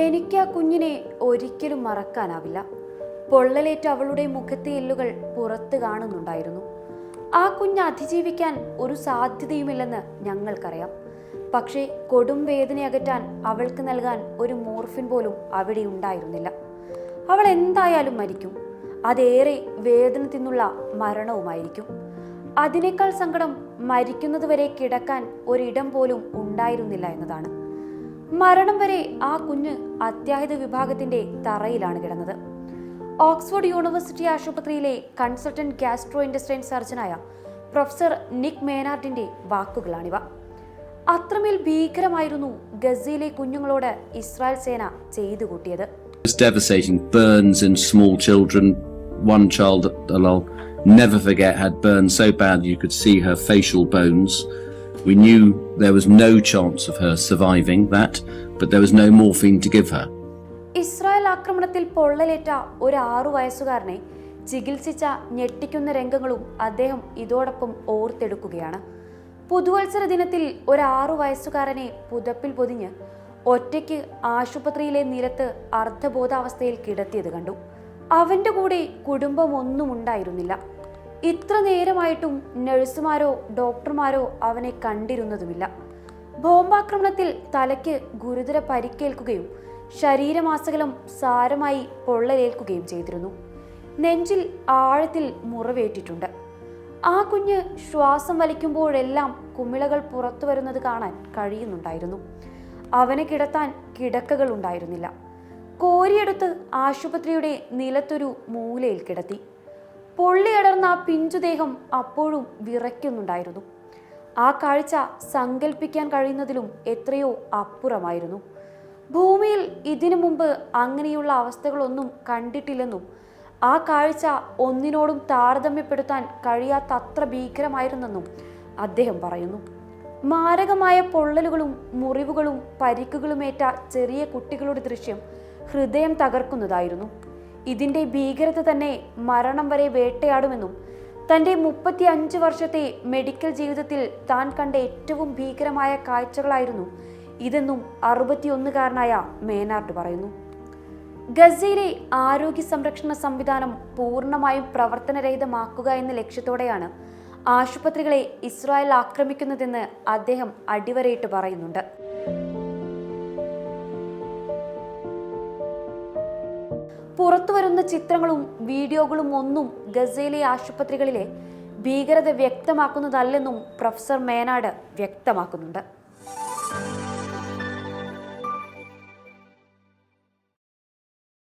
എനിക്ക് ആ കുഞ്ഞിനെ ഒരിക്കലും മറക്കാനാവില്ല. പൊള്ളലേറ്റ് അവളുടെ മുഖത്തെ എല്ലുകൾ പുറത്ത് കാണുന്നുണ്ടായിരുന്നു. ആ കുഞ്ഞ് അതിജീവിക്കാൻ ഒരു സാധ്യതയുമില്ലെന്ന് ഞങ്ങൾക്കറിയാം. പക്ഷേ കൊടും വേദന അകറ്റാൻ അവൾക്ക് നൽകാൻ ഒരു മോർഫിൻ പോലും അവിടെ ഉണ്ടായിരുന്നില്ല. അവൾ എന്തായാലും മരിക്കും. അതേറെ വേദന തിന്നുള്ള മരണവുമായിരിക്കും. അതിനേക്കാൾ സങ്കടം മരിക്കുന്നതുവരെ കിടക്കാൻ ഒരിടം പോലും ഉണ്ടായിരുന്നില്ല എന്നതാണ്. മരണം വരെ ആ കുഞ്ഞ് അത്യാഹിത വിഭാഗത്തിന്റെ തറയിലാണ് കിടന്നത് ഓക്സ്ഫോർഡ് യൂണിവേഴ്സിറ്റി ആശുപത്രിയിലെ കൺസൾട്ടന്റ് ഗ്യാസ്ട്രോ ഇൻഡസ്ട്രിയൻ സർജനായ പ്രൊഫസർ നിക് മേനാർഡിന്റെ വാക്കുകളാണിവ അത്രമേൽ ഭീകരമായിരുന്നു ഗസയിലെ കുഞ്ഞുങ്ങളോട് ഇസ്രായേൽ സേന ചെയ്തു കൂട്ടിയത്. One child that I'll never forget had burns so bad you could see her facial bones. We knew there was no chance of her surviving that, but there was no morphine to give her. Israel ആക്രമണത്തിൽ പൊള്ളലേറ്റ ഒരു ആറു വയസ്സുകാരനെ ചികിത്സിച്ച ഞെട്ടിക്കുന്ന രംഗങ്ങളും അദ്ദേഹം ഇതോടൊപ്പം ഓർത്തെടുക്കുകയാണ്. പുതുവത്സര ദിനത്തിൽ ഒരു ആറു വയസ്സുകാരനെ പുതപ്പിൽ പൊതിഞ്ഞ് ഒറ്റയ്ക്ക് ആശുപത്രിയിലെ നിരത്ത് അർദ്ധബോധാവസ്ഥയിൽ കിടത്തിയത് കണ്ടു. അവന്റെ കൂടെ കുടുംബമൊന്നും ഉണ്ടായിരുന്നില്ല. ഇത്ര നേരമായിട്ടും നഴ്സുമാരോ ഡോക്ടർമാരോ അവനെ കണ്ടിരുന്നതുമില്ല. ബോംബാക്രമണത്തിൽ തലയ്ക്ക് ഗുരുതര പരിക്കേൽക്കുകയും ശരീരമാസകലം സാരമായി പൊള്ളലേൽക്കുകയും ചെയ്തിരുന്നു. നെഞ്ചിൽ ആഴത്തിൽ മുറിവേറ്റിട്ടുണ്ട്. ആ കുഞ്ഞ് ശ്വാസം വലിക്കുമ്പോഴെല്ലാം കുമിളകൾ പുറത്തു വരുന്നത് കാണാൻ കഴിയുന്നുണ്ടായിരുന്നു. അവനെ കിടത്താൻ കിടക്കകൾ ഉണ്ടായിരുന്നില്ല. കോരിയെടുത്ത് ആശുപത്രിയുടെ നിലത്തൊരു മൂലയിൽ കിടത്തി. പൊള്ളിയടർന്ന ആ പിഞ്ചുദേഹം അപ്പോഴും വിറയ്ക്കുന്നുണ്ടായിരുന്നു. ആ കാഴ്ച സങ്കല്പിക്കാൻ കഴിയുന്നതിലും എത്രയോ അപ്പുറമായിരുന്നു. ഭൂമിയിൽ ഇതിനു മുമ്പ് അങ്ങനെയുള്ള അവസ്ഥകളൊന്നും കണ്ടിട്ടില്ലെന്നും ആ കാഴ്ച ഒന്നിനോടും താരതമ്യപ്പെടുത്താൻ കഴിയാത്തത്ര ഭീകരമായിരുന്നെന്നും അദ്ദേഹം പറയുന്നു. മാരകമായ പൊള്ളലുകളും മുറിവുകളും പരിക്കുകളുമേറ്റ ചെറിയ കുട്ടികളുടെ ദൃശ്യം ഹൃദയം തകർക്കുന്നതായിരുന്നു. ഇതിന്റെ ഭീകരത തന്നെ മരണം വരെ വേട്ടയാടുമെന്നും തന്റെ മുപ്പത്തി അഞ്ച് വർഷത്തെ മെഡിക്കൽ ജീവിതത്തിൽ താൻ കണ്ട ഏറ്റവും ഭീകരമായ കാഴ്ചകളായിരുന്നു ഇതെന്നും അറുപത്തിയൊന്നുകാരനായ മേനാർട്ട് പറയുന്നു. ഗസയിലെ ആരോഗ്യ സംരക്ഷണ സംവിധാനം പൂർണമായും പ്രവർത്തനരഹിതമാക്കുക എന്ന ലക്ഷ്യത്തോടെയാണ് ആശുപത്രികളെ ഇസ്രായേൽ ആക്രമിക്കുന്നതെന്ന് അദ്ദേഹം അടിവരയിട്ട് പറയുന്നുണ്ട്. പുറത്തുവരുന്ന ചിത്രങ്ങളും വീഡിയോകളും ഒന്നും ഗസയിലെ ആശുപത്രികളിലെ ഭീകരത വ്യക്തമാക്കുന്നതല്ലെന്നും പ്രൊഫസർ മേനാട് വ്യക്തമാക്കുന്നുണ്ട്.